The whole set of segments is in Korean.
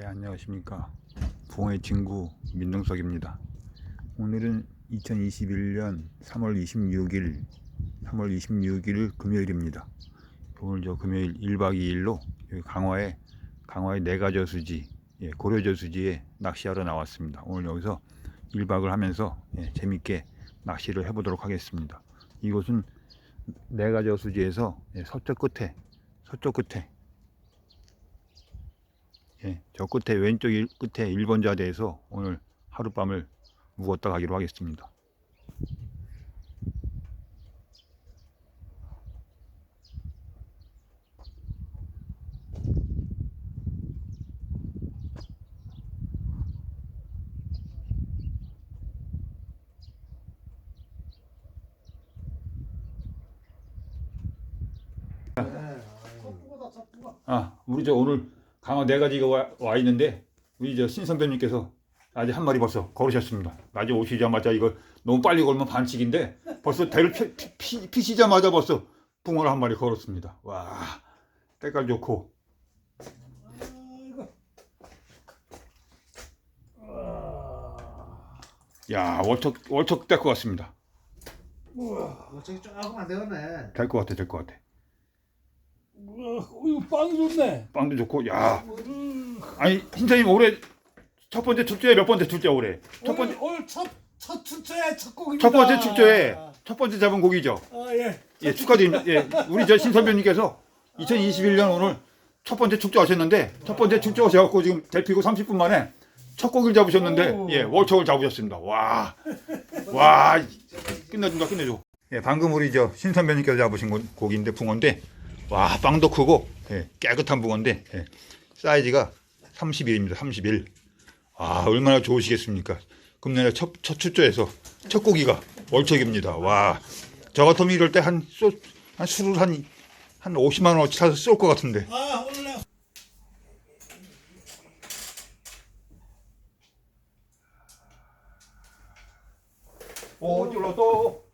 네, 안녕하십니까. 붕어의 친구 민동석입니다. 오늘은 2021년 3월 26일, 3월 26일 금요일입니다. 오늘 저 금요일 1박 2일로 여기 강화에, 강화의 내가저수지, 예, 고려저수지에 낚시하러 나왔습니다. 오늘 여기서 1박을 하면서 예, 재밌게 낚시를 해보도록 하겠습니다. 이곳은 내가저수지에서 예, 서쪽 끝에, 서쪽 끝에 예, 저 끝에 왼쪽 일, 끝에 1번 자대에서 오늘 하룻밤을 묵었다 가기로 하겠습니다. 아, 우리 저 오늘 강화 네 가지가 와, 와 있는데 우리 저 신선배님께서 아직 한 마리 벌써 걸으셨습니다. 낮에 오시자마자 이거 너무 빨리 걸면 반칙인데 벌써 대를 피, 피, 피, 피시자마자 벌써 붕어를 한 마리 걸었습니다. 와, 때깔 좋고 야 월척 월척 될 것 같습니다. 뭐 저기 조금 안 되겠네. 될 것 같아, 될 것 같아. 우와, 어, 이거 빵 좋네. 빵도 좋고, 야, 아니 신사님 올해 첫 번째 축제에 몇 번째 축제 올해? 첫 번째 오늘, 오늘 첫, 첫 축제의 첫 곡입니다. 첫 번째 축제에 첫 번째 잡은 고기죠. 아, 예. 예, 축하드립니다. 예, 우리 저 신선배님께서 2021년 오늘 첫 번째 축제 하셨는데 첫 번째 축제 오셔갖고 지금 대피고 30분 만에 첫 고기를 잡으셨는데 오. 예, 월척을 잡으셨습니다. 와, 와, 끝내준다, 끝내줘. 예, 방금 우리 저 신선배님께서 잡으신 고- 고기인데 붕어인데 와, 빵도 크고 예, 깨끗한 붕어인데 예, 사이즈가 31입니다. 31. 아, 얼마나 좋으시겠습니까? 금년에 첫, 첫 출조에서 첫 고기가 월척입니다. 와, 저 같으면 이럴 때 한, 쏘, 한 술을 한, 한 50만 원어치 사서 쏠 것 같은데. 아, 나 오, 찔러도.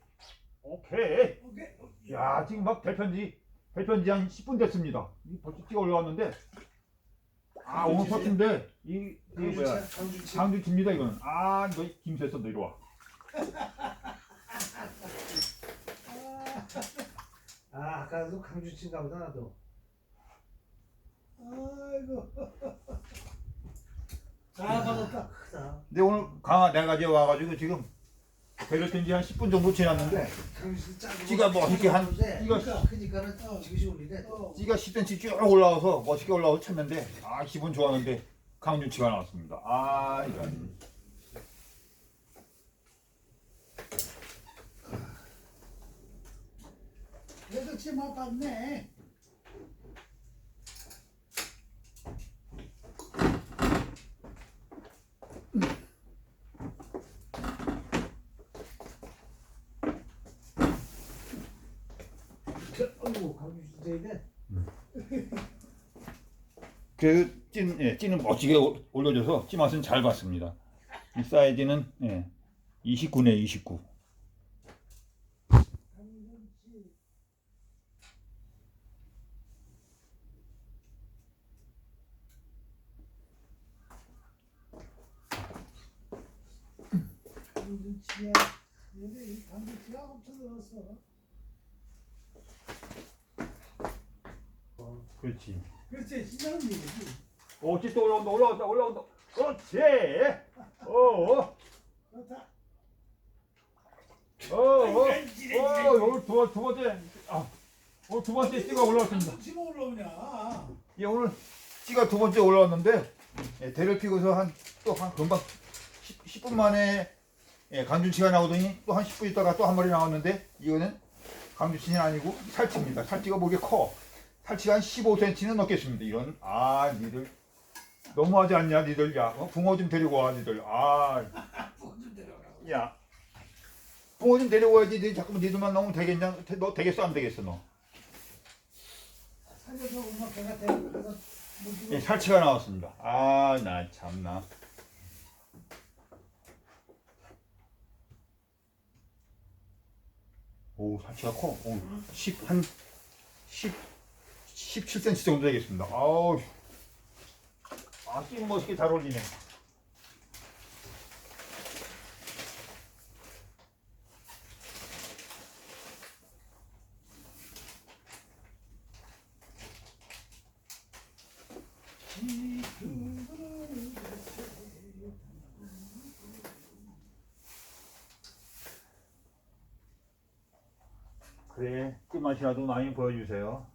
오케이. 오케이. 야, 지금 막 대편지, 대편지 한 10분 됐습니다. 이 벌써 찍어 올라왔는데. 아, 오늘 퍼트인데, 이, 이 뭐야. 강준치. 장주 깁니다, 이거는. 아, 너 김새서 내려와. 아 아까도 강준치인가 보다 나도. 아이고. 잘 받았다. 크다. 근데 오늘 강화 내가지에 와가지고 지금 배를 뜬지 한 10분 정도 지났는데, 찌가 뭐 이렇게 한- 이거 이거- 크니까는 지그시 올리네. 어. 찌가 10cm 쭉 올라와서 멋있게 올라와서 쳤는데, 아, 기분 좋았는데, 강준치가 나왔습니다. 아, 이런. 그래도 치마 봤네. 그 찐, 예, 찐은 멋지게 올- 올려줘서 찌맛은 잘 봤습니다. 이 사이즈는 예, 29네, 29. 강준치야. 얘네 이 강준치가 엄청 늘었어. 그렇지. 그렇지, 신나는 얘기지. 오, 찌또 올라온다, 올라온다, 올라온다. 그렇지. 어, 좋다. 어, 어, 어, 오늘 두, 두 번째, 아, 오늘 두 번째 찌가 올라왔습니다. 치마 올라오냐. 예, 오늘 찌가 두 번째 올라왔는데, 예, 대를 피고서 한, 또 한 금방 10, 분 만에, 예, 강준치가 나오더니 또 한 10분 있다가 또 한 마리 나왔는데, 이거는 강준치는 아니고 살치입니다. 살치가 목이 커. 살치가 한 15cm는 넘겠습니다. 이런, 아, 니들. 너무하지 않냐, 니들. 야, 어, 붕어 좀 데리고 와, 니들. 아, 좀 데려가라고. 야. 붕어 좀 데리고 와야지. 니 자꾸 니들만 나오면 되겠냐? 되- 너 되겠어, 안 되겠어, 너? 가서 예, 살치가 나왔습니다. 아, 나 참나. 오, 살치가 커. 오, 10, 한, 10, 17cm 정도 되겠습니다. 아우. 아끼 멋있게 잘 어울리네. 그래, 꿀맛이라도 많이 보여주세요.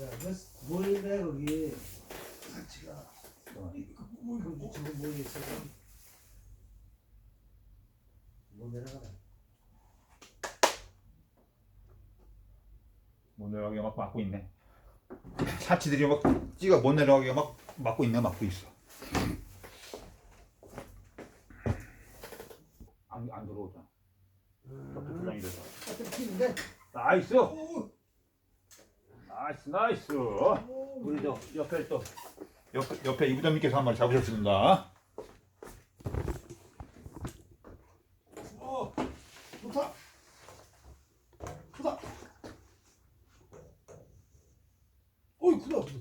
야, 그 뭐이래 거기 같이가. 뭐 이거 지금 뭐 있어? 뭐 내려가라. 못 내려가게 막 막고 있네. 사치들이 막 찌가 못 내려가게 막 막고 있네, 막고 있어. 안, 안 들어오잖아. 저쪽 부장이 돼서. 튀는데. 나이스! 나이스, 나이스! 우리 저 옆에 또, 옆에, 옆에 이부장님께서 한 마리 잡으셨습니다. 어, 좋다. 크다. 어이 크다. 크다.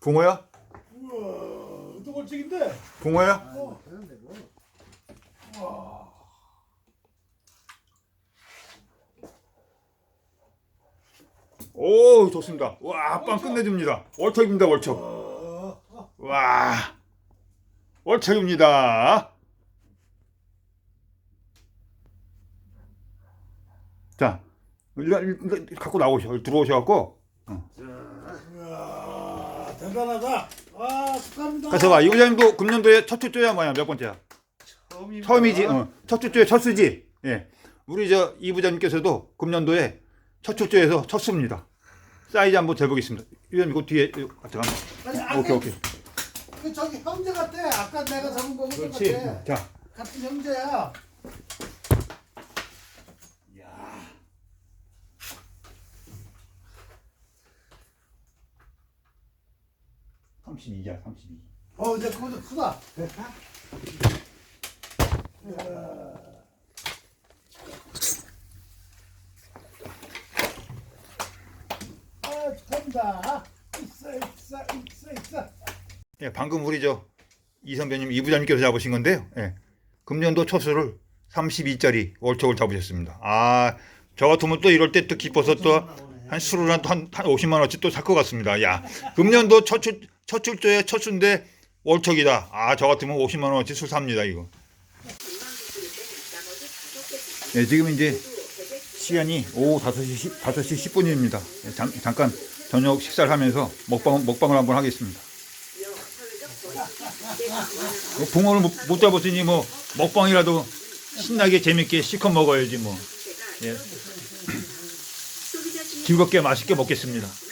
붕어야? 우와, 또 걸쭉인데. 붕어야? 어. 뭐. 와. 오, 좋습니다. 와, 빵 끝내줍니다. 월척입니다, 월척. 어, 어. 와, 월척입니다. 자, 일단, 일단 갖고 나오셔, 들어오셔갖고. 이야, 대단하다. 아, 축하합니다. 가서 봐, 이 부장님도 금년도에 첫 출조야 뭐야, 몇 번째야? 처음입니다. 처음이지, 어, 첫 출조에 첫 수지. 예, 우리 저 이 부장님께서도 금년도에 첫 출조에서 첫 수입니다. 사이즈 한번 재보겠습니다. 이건 이거 뒤에 이거 잠깐. 아니, 아까 오케이 오케이. 그 저기 형제 같아. 아까 내가 잡은 거고 그렇지. 똑같아. 자, 같은 형제야. 32자, 32. 어, 이제 그거도 크다. 이야. 아, 축하합니다. 있어, 있어, 있어, 있어. 예, 방금 우리 저 이선배님 이부장님께서 잡으신 건데요. 예, 금년도 초수를 32짜리 월척을 잡으셨습니다. 아, 저 같으면 또 이럴 때 또 기뻐서 또 한 수를 한, 한, 한 50만 원어치 또 살 것 같습니다. 야, 금년도 첫, 출, 첫 출조에 첫 수인데 월척이다. 아, 저 같으면 50만 원어치 술 삽니다, 이거. 예, 지금 이제 시간이 오후 5시, 5시 10분입니다. 예, 잠, 잠깐 저녁 식사를 하면서 먹방, 먹방을 한번 하겠습니다. 뭐 붕어를 못, 못 잡았으니 뭐 먹방이라도 신나게 재밌게 시커 먹어야지 뭐. 예. 즐겁게 맛있게 먹겠습니다.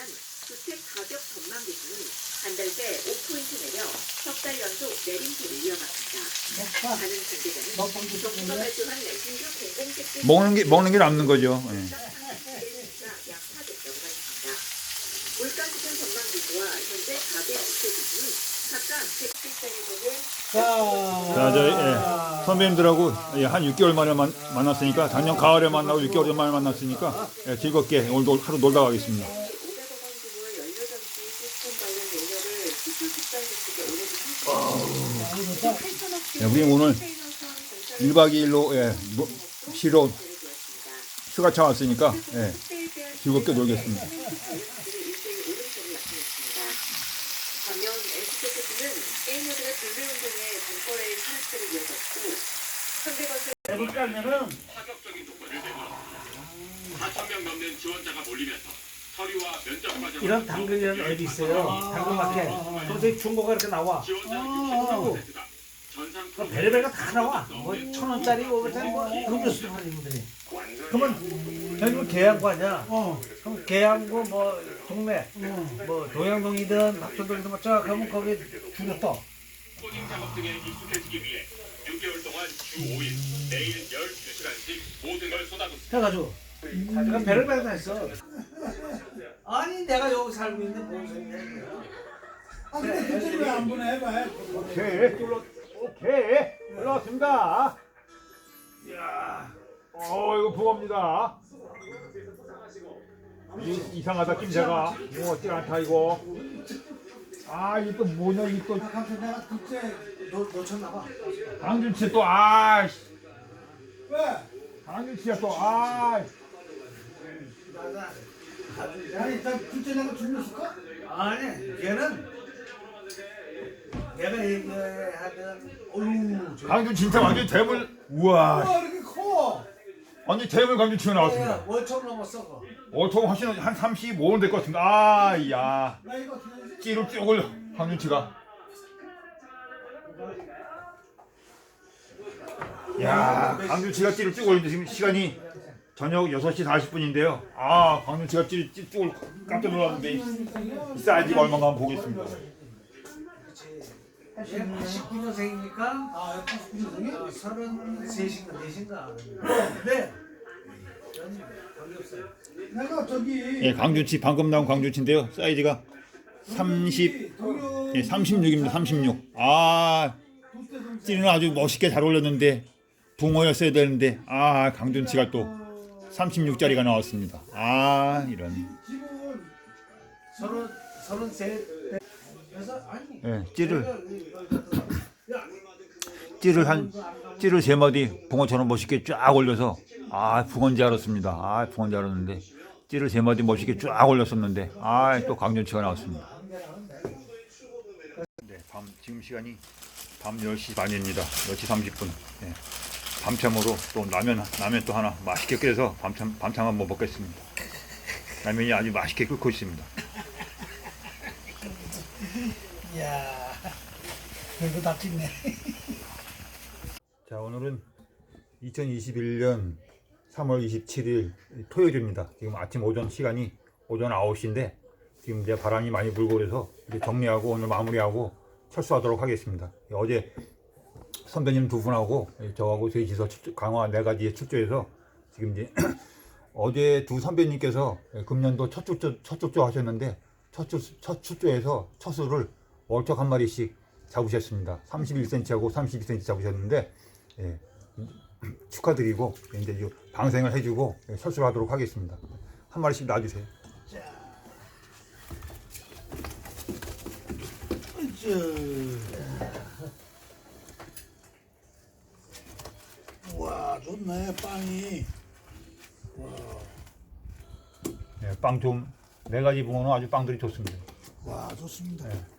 채 기준은 각각 107세에서는 자, 자, 저희 예, 선배님들하고 예, 한 6개월 만에 만, 만났으니까 작년 가을에 만나고 6개월 만에 만났으니까 예, 즐겁게 오늘도 하루 놀다 가겠습니다. 500억 원 규모의 연료전지 시스템 관련 용역을 수출 집단 조직에 오래된 예, 우리 오늘 1박 2일로 예, 뭐, 시로 휴가차 왔으니까 예, 즐겁게 놀겠습니다. 반면 NC소프트는 게이머들의 불매 운동에 단거래의 하락세를 이어졌고 현대건설 앱을 깔면은 파격적인 조건을 내놓았습니다. 4,000명 넘는 지원자가 몰리면서 서류와 면접 과정을 이런 당근이라는 앱이 있어요. 당근마켓. 거기서 중고가 이렇게 나와. 지원자 아. 60% 가 전상 그 베레베가 다 나와. 뭐천 원짜리, 오백짜리 뭐 그런 수 하는 분들이. 그러면 결국 계양구 아니야. 어, 그럼 계양구 뭐 동네 뭐 동양동이든 박천동이든 뭐저 그러면 거기 줄을 서 코딩 작업 등에 익숙해지기 위해 6개월 동안 주 5일 매일 12시간씩 모든 걸 쏟아붓습니다. 해가지고 내가 배를 배다 했어. 아니 내가 여기 살고 있는 뭔 소리냐 이거야. 아 근데 그때 왜안 보내 해봐 오케이. 오케이. 올라왔습니다. 야, 어, 이거 부겁니다. 이, 이상하다, 김새가. 무겁지 않다, 이거. 아, 이게 또 뭐냐, 이게 또. 아 감사 내가 그때 너 놓쳤나 봐. 강준치 또, 아, 씨. 왜? 강준치가 또, 아. 맞아. 아니 나 그때 내가 죽였을까? 아니 걔는 내가 어유 저 강준 진짜 완전 대물. 우와. 와 이렇게 커 완전 대물 강준치가 나왔습니다. 월척 넘었어 그거. 훨씬 한 35원 될것 같은데. 아, 야. 나 이거 되지? 찌를 쭉 올려. 강준 치가. 야, 강준 치가 찌를 쭉 올리는데 지금 시간이 저녁 6시 40분인데요. 아, 강준 치가 찌를 찌- 쭉 올려. 깜짝 놀랐는데 이 사이즈가 얼마나 한번 보겠습니다. 얘 89년생이니까 아 89년생이? 33인가 4인가 네전 관계 없어요 내가 저기 예, 강준치 방금 나온 강준치인데요. 사이즈가 30 동료 예, 36입니다. 36. 아, 찌는 아주 멋있게 잘 올렸는데 붕어였어야 되는데 아, 강준치가 또 36짜리가 나왔습니다. 아, 이런. 지금 서른 서른 세 예, 찌를 찌를 한 찌를 세 마디 붕어처럼 멋있게 쫙 올려서 아 붕어인 줄 알았습니다. 아 붕어인 줄 알았는데 찌를 세 마디 멋있게 쫙 올렸었는데 아 또 강준치가 나왔습니다. 네, 밤 지금 시간이 밤 10시 반입니다. 10시 30분. 예. 밤참으로 또 라면 라면 또 하나 맛있게 끓여서 밤참 밤참 한번 먹겠습니다. 라면이 아주 맛있게 끓고 있습니다. 야 별거 다 찍네 자 오늘은 2021년 3월 27일 토요일입니다. 지금 아침 오전 시간이 오전 9시인데 지금 이제 바람이 많이 불고 그래서 이제 정리하고 오늘 마무리하고 철수하도록 하겠습니다. 어제 선배님 두 분하고 저하고 출조- 강화 네 가지에 출조해서 지금 이제 어제 두 선배님께서 금년도 첫 출조, 첫 출조 하셨는데 첫, 출, 첫 출조에서 첫 수를 월척 한 마리씩 잡으셨습니다. 31cm하고 32cm 잡으셨는데 예, 축하드리고 이제 이 방생을 해주고 예, 철수를 하도록 하겠습니다. 한 마리씩 놔주세요. 와 좋네 빵이 예, 빵좀 네 가지 붕어는 아주 빵들이 좋습니다. 와 좋습니다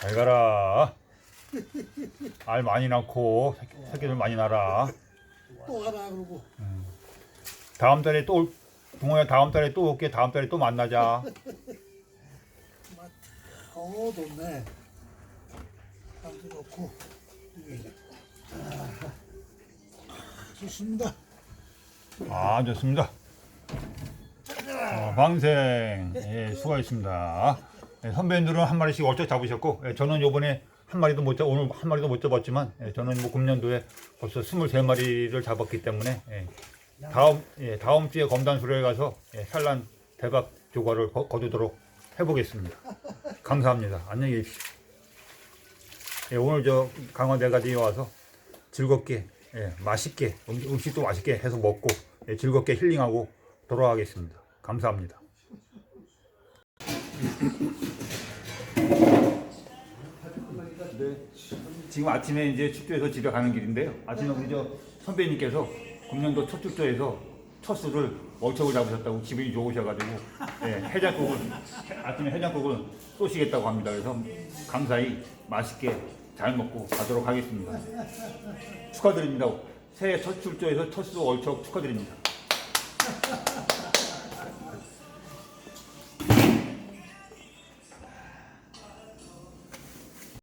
잘 가라. 알 많이 낳고 새끼- 새끼들 많이 낳아. 또 가라 그러고 다음 달에 또 올- 붕어야 다음 달에 또 올게. 다음 달에 또 만나자. 어 좋네 빵도 좋고 아, 좋습니다 아 좋습니다. 어, 방생 예, 수고하셨습니다. 예, 선배님들은 한 마리씩 월척 잡으셨고 예, 저는 요번에 한 마리도 못 잡, 오늘 한 마리도 못 잡았지만 예, 저는 뭐 금년도에 벌써 23마리를 잡았기 때문에 예, 다음 예, 다음 주에 검단수로에 가서 예, 산란 대박 조과를 거, 거두도록 해보겠습니다. 감사합니다. 안녕히 계십시오. 예, 오늘 저 강화 네 가지에 와서 즐겁게 예, 맛있게 음, 음식도 맛있게 해서 먹고 예, 즐겁게 힐링하고 돌아가겠습니다. 감사합니다. 네, 지금 아침에 이제 축조에서 집에 가는 길인데요. 아침에 우리 저 선배님께서 금년도 첫 축조에서 첫 수를 월척을 잡으셨다고 기분이 좋으셔가지고 예, 해장국을 해- 아침에 해장국을 쏘시겠다고 합니다. 그래서 감사히 맛있게 잘 먹고 가도록 하겠습니다. 축하드립니다. 새해 첫 출조에서 첫수 월척 축하드립니다.